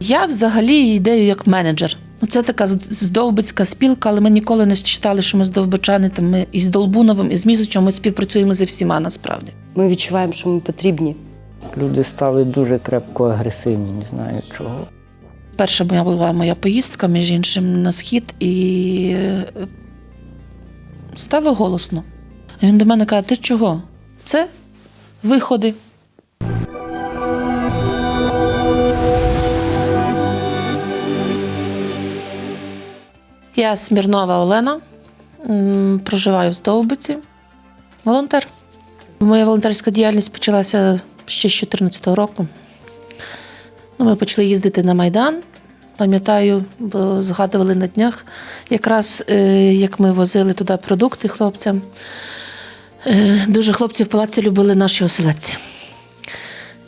Я взагалі ідею як менеджер. Ну, це така здовбицька спілка, але ми ніколи не вважали, що ми здовбичани. Там ми із Долбуновим, і з Мізучем ми співпрацюємо зі всіма насправді. Ми відчуваємо, що ми потрібні. Люди стали дуже крепко агресивні, не знаю чого. Перша моя була моя поїздка, між іншим, на схід, і е, стало голосно. Він до мене каже: ти чого? Це виходи. Я Смірнова Олена, проживаю в Здовбиці, волонтер. Моя волонтерська діяльність почалася ще з 2014 року. Ну, ми почали їздити на Майдан. Пам'ятаю, бо згадували на днях, якраз е, як ми возили туди продукти хлопцям. Е, дуже хлопці в палаці любили наші оселедці.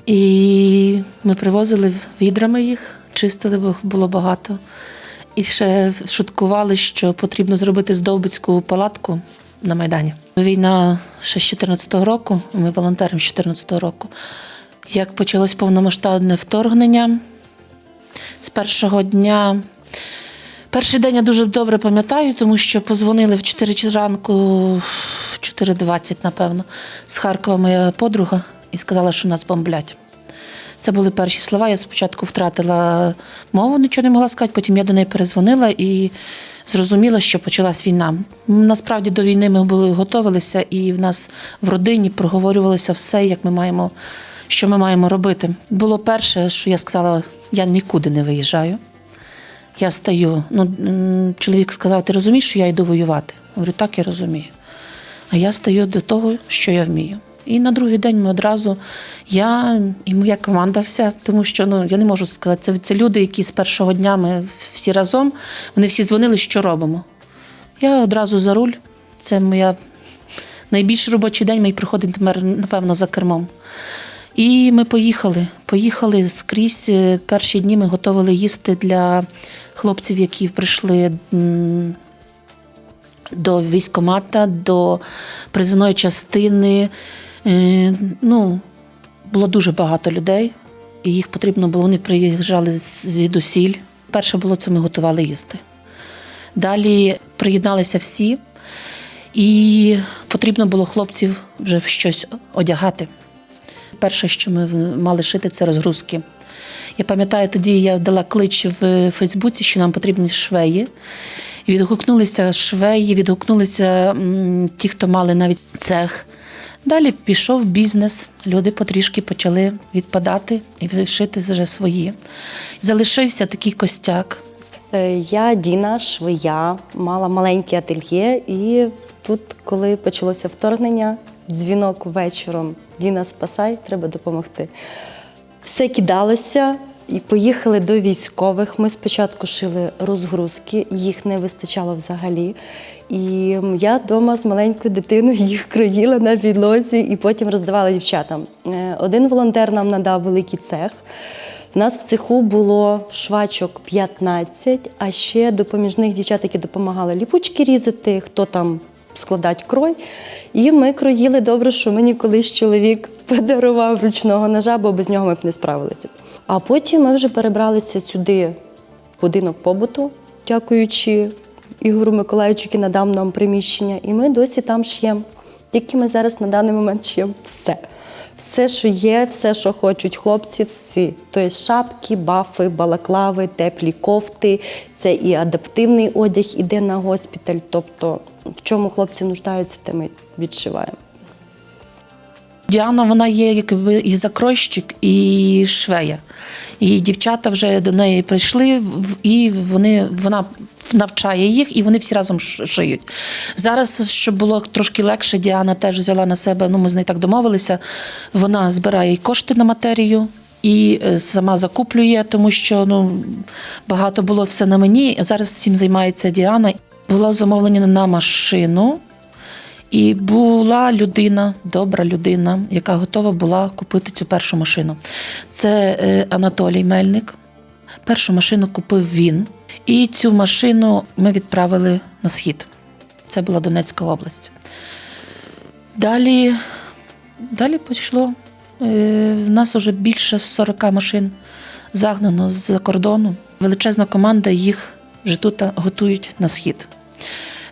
І ми привозили відрами їх, чистили, бо було багато. І ще шуткували, що потрібно зробити здовбицьку палатку на Майдані. Війна ще з 14-го року, ми волонтером з 14-го року. Як почалось повномасштабне вторгнення, з першого дня. Перший день я дуже добре пам'ятаю, тому що позвонили в 4 ранку, в 4.20, напевно, з Харкова моя подруга і сказала, що нас бомблять. Це були перші слова. Я спочатку втратила мову, нічого не могла сказати, потім я до неї перезвонила і зрозуміла, що почалась війна. Насправді до війни ми були готувалися, і в нас в родині проговорювалося все, як ми маємо, що ми маємо робити. Було перше, що я сказала, я нікуди не виїжджаю. Я стою. Ну, чоловік сказав: ти розумієш, що я йду воювати? Говорю, так, я розумію. А я стою до того, що я вмію. І на другий день ми одразу, я і моя команда вся, тому що ну, я не можу сказати, це, це люди, які з першого дня ми всі разом, вони всі дзвонили, що робимо. Я одразу за руль. Це моя найбільший робочий день, мій приходить тепер, напевно, за кермом. І ми поїхали. Поїхали скрізь. Е, Перші дні ми готували їсти для хлопців, які прийшли до військомата, до призовної частини. Е, Ну, було дуже багато людей, і їх потрібно було. Вони приїжджали звідусіль. Перше було це ми готували їсти. Далі приєдналися всі, і потрібно було хлопців вже в щось одягати. Перше, що ми мали шити, це розгрузки. Я пам'ятаю, тоді я дала клич в Фейсбуці, що нам потрібні швеї. Відгукнулися швеї, відгукнулися ті, хто мали навіть цех. Далі пішов бізнес, люди потрішки почали відпадати і шити вже свої. Залишився такий костяк. Е, Я Діна, швея, мала маленьке ательє, і тут, коли почалося вторгнення, дзвінок вечором. Діна, спасай, треба допомогти. Все кидалося і поїхали до військових. Ми спочатку шили розгрузки, їх не вистачало взагалі. І я вдома з маленькою дитиною їх кроїла на підлозі і потім роздавала дівчатам. Е, Один волонтер нам надав великий цех. У нас в цеху було швачок 15, а ще допоміжних дівчат, які допомагали ліпучки різати, хто там складати крой. І ми кроїли добре, що мені колись чоловік подарував ручного ножа, бо без нього ми б не справилися. А потім ми вже перебралися сюди, в будинок побуту, дякуючи Ігору Миколаївичу, який надав нам приміщення. І ми досі там ш'ємо. Тільки ми зараз на даний момент ш'ємо все. Все, що є, все, що хочуть хлопці, всі. Тобто шапки, бафи, балаклави, теплі кофти. Це і адаптивний одяг іде на госпіталь. Тобто, в чому хлопці нуждаються, те ми відшиваємо. Діана, вона є якби і закройщик, і швея. І дівчата вже до неї прийшли, і вони, вона навчає їх, і вони всі разом шиють. Зараз, щоб було трошки легше, Діана теж взяла на себе, ну ми з нею так домовилися. Вона збирає кошти на матерію. І е, сама закуплює, тому що ну багато було все на мені. Зараз цим займається Діана. Було замовлення на машину, і була людина, добра людина, яка готова була купити цю першу машину. Це е, Анатолій Мельник. Першу машину купив він. І цю машину ми відправили на схід. Це була Донецька область. Далі, далі пішло. Е, В нас вже більше 40 машин загнано з-за кордону. Величезна команда їх вже тут готують на схід.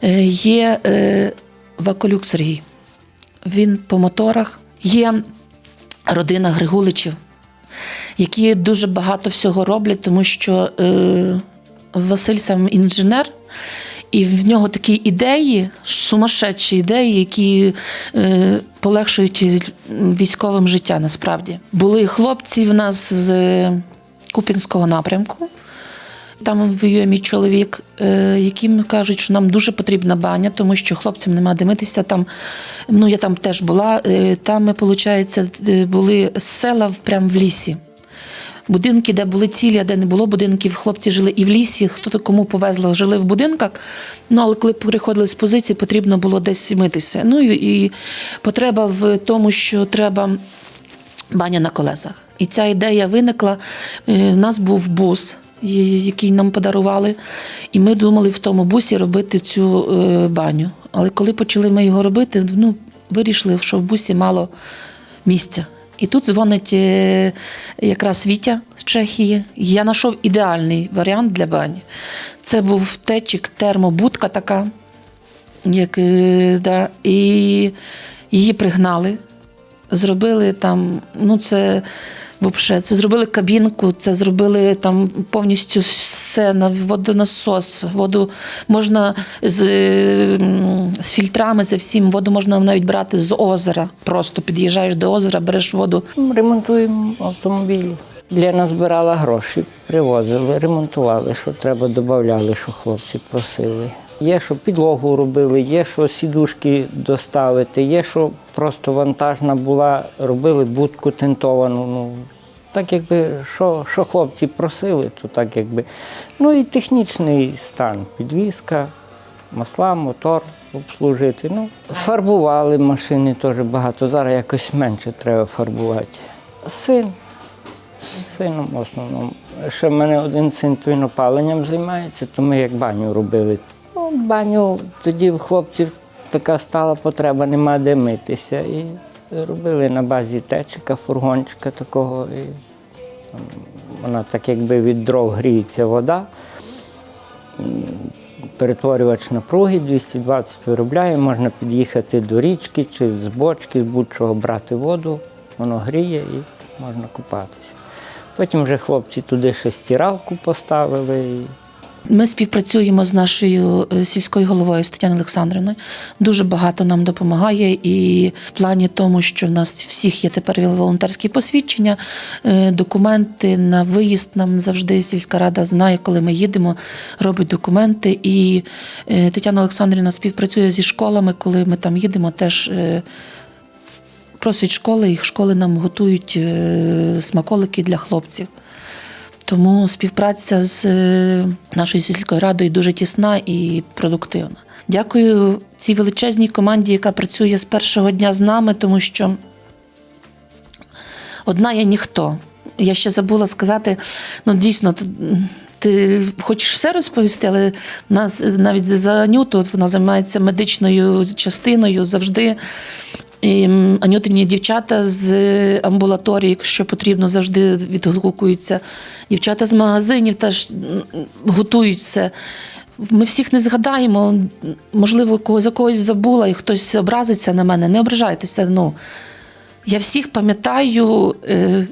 Е, Є Ваколюк Сергій. Він по моторах. Є родина Григуличів, які дуже багато всього роблять, тому що е, Василь сам інженер, і в нього такі ідеї, сумасшедші ідеї, які е, полегшують військовим життя насправді. Були хлопці в нас з е, Купінського напрямку. Там воює мій чоловік, е, яким кажуть, що нам дуже потрібна баня, тому що хлопцям нема де митися. Там, ну я там теж була. е, Там ми, виходить, були села прямо в лісі. Будинки, де були цілі, а де не було будинків, хлопці жили і в лісі, хто то кому повезло, жили в будинках. Ну, але коли переходили з позиції, потрібно було десь митися. Ну і, і потреба в тому, що треба баня на колесах. І ця ідея виникла. Е, В нас був бус, який нам подарували, і ми думали в тому бусі робити цю е, баню. Але коли почали ми його робити, ну, вирішили, що в бусі мало місця. І тут дзвонить е, якраз Вітя з Чехії. Я знайшов ідеальний варіант для бані. Це був течик, термобудка така, як, е, да, і її пригнали зробили там, ну це Вообще, це зробили кабінку, це зробили там повністю все на водонасос. Воду можна з, з фільтрами, з всім, воду можна навіть брати з озера. Просто під'їжджаєш до озера, береш воду. Ремонтуємо автомобілі. Лена збирала гроші, привозили, ремонтували, що треба, додавали, що хлопці просили. Є, що підлогу робили, є, що сідушки доставити, є, що просто вантажна була, робили будку тентовану. Ну, так якби, що, що хлопці просили, то так якби. Ну і технічний стан, підвізка, масла, мотор обслужити. Ну, фарбували машини теж багато. Зараз якось менше треба фарбувати. Син. Сином в основному. Ще в мене один син твінопаленням займається, то ми як баню робили. Баню тоді в хлопців така стала потреба, нема де митися. І робили на базі течика, фургончика такого. І вона так якби від дров гріється вода. Перетворювач напруги 220 виробляє, можна під'їхати до річки чи з бочки, з будь-чого брати воду, воно гріє і можна купатися. Потім вже хлопці туди ще стиралку поставили. Ми співпрацюємо з нашою е, сільською головою з Тетяною Олександрівною. Дуже багато нам допомагає, і в плані тому, що в нас всіх є тепер волонтерські посвідчення, е, документи на виїзд нам завжди сільська рада знає, коли ми їдемо, робить документи. І е, Тетяна Олександрівна співпрацює зі школами, коли ми там їдемо, теж. Просить школи, і школи нам готують смаколики для хлопців. Тому співпраця з е, нашою сільською радою дуже тісна і продуктивна. Дякую цій величезній команді, яка працює з першого дня з нами, тому що одна я ніхто. Я ще забула сказати, ну дійсно, ти хочеш все розповісти, але нас навіть за Анюту, от вона займається медичною частиною завжди. Анютині дівчата з амбулаторії, якщо потрібно, завжди відгукуються. Дівчата з магазинів теж м, готують це. Ми всіх не згадаємо. Можливо, за когось забула і хтось образиться на мене. Не ображайтеся. Ну, я всіх пам'ятаю, е,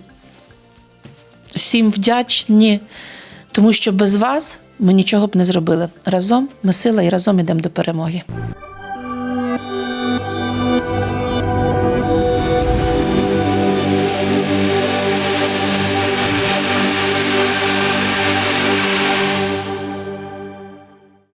всім вдячні, тому що без вас ми нічого б не зробили. Разом ми сила і разом йдемо до перемоги.